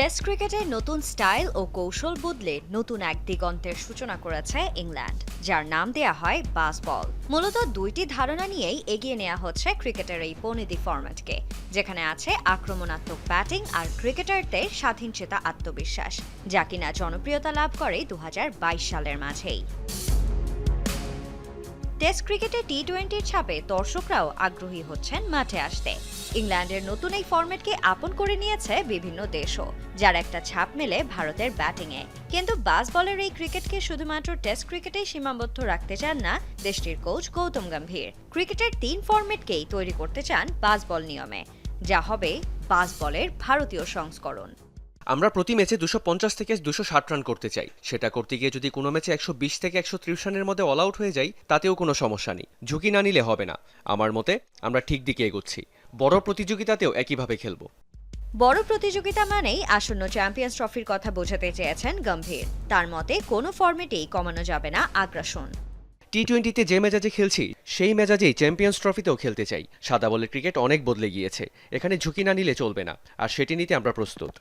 Test ক্রিকেটে নতুন style ও কৌশল বদলে নতুন এক দিগন্তের সূচনা করেছে ইংল্যান্ড, যার নাম দেয়া হয় বাসবল মূলত দুইটি ধারণা নিয়েই এগিয়ে নেওয়া হচ্ছে ক্রিকেটের এই পনিদি ফরম্যাটকে, যেখানে আছে আক্রমণাত্মক ব্যাটিং আর ক্রিকেটারদের স্বাধীনচেতা আত্মবিশ্বাস, যা কিনা জনপ্রিয়তা লাভ করে দু হাজার বাইশ সালের মাঝেই। টেস্ট ক্রিকেটে টি টোয়েন্টির ছাপে দর্শকরাও আগ্রহী হচ্ছেন মাঠে আসতে। ইংল্যান্ডের নতুন এই ফরম্যাটকে আপন করে নিয়েছে বিভিন্ন দেশও, যার একটা ছাপ মেলে ভারতের ব্যাটিংয়ে। কিন্তু বাস বলের এই ক্রিকেটকে শুধুমাত্র টেস্ট ক্রিকেটেই সীমাবদ্ধ রাখতে চান না দেশটির কোচ গৌতম গম্ভীর। ক্রিকেটের তিন ফরম্যাটকেই তৈরি করতে চান বাস বল নিয়মে। যা হবে বাস বলের ভারতীয় সংস্করণ। আমরা প্রতি ম্যাচে দুশো পঞ্চাশ থেকে দুশো ষাট রান করতে চাই। সেটা করতে গিয়ে যদি কোনো ম্যাচে একশো বিশ থেকে একশো ত্রিশ রানের মধ্যে অল আউট হয়ে যাই তাতেও কোনো সমস্যা নেই। ঝুঁকি না নিলে হবে না। আমার মতে আমরা ঠিক দিকে এগোচ্ছি। বড় প্রতিযোগিতাতেও একইভাবে খেলব। বড় প্রতিযোগিতা মানেই আসন্ন চ্যাম্পিয়ন্স ট্রফির কথা বোঝাতে চেয়েছেন গম্ভীর। তার মতে কোনো ফরম্যাটেই কমানো যাবে না আগ্রাসন। টি টোয়েন্টিতে যে মেজাজে খেলছি সেই মেজাজেই চ্যাম্পিয়ন্স ট্রফিতেও খেলতে চাই। সাদা বলের ক্রিকেট অনেক বদলে গিয়েছে। এখানে ঝুঁকি না নিলে চলবে না। আর সেটি নিতে আমরা প্রস্তুত।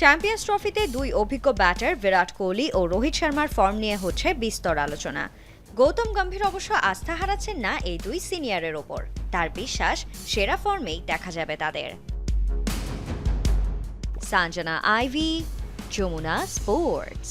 চ্যাম্পিয়ন্স ট্রফিতে দুই অভিজ্ঞ ব্যাটার বিরাট কোহলি ও রোহিত শর্মার ফর্ম নিয়ে হচ্ছে বিস্তর আলোচনা। গৌতম গম্ভীর অবশ্য আস্থা হারাচ্ছেন না এই দুই সিনিয়রের ওপর। তার বিশ্বাস, সেরা ফর্মেই দেখা যাবে তাদের। Sanjana Ivy, Jamuna sports.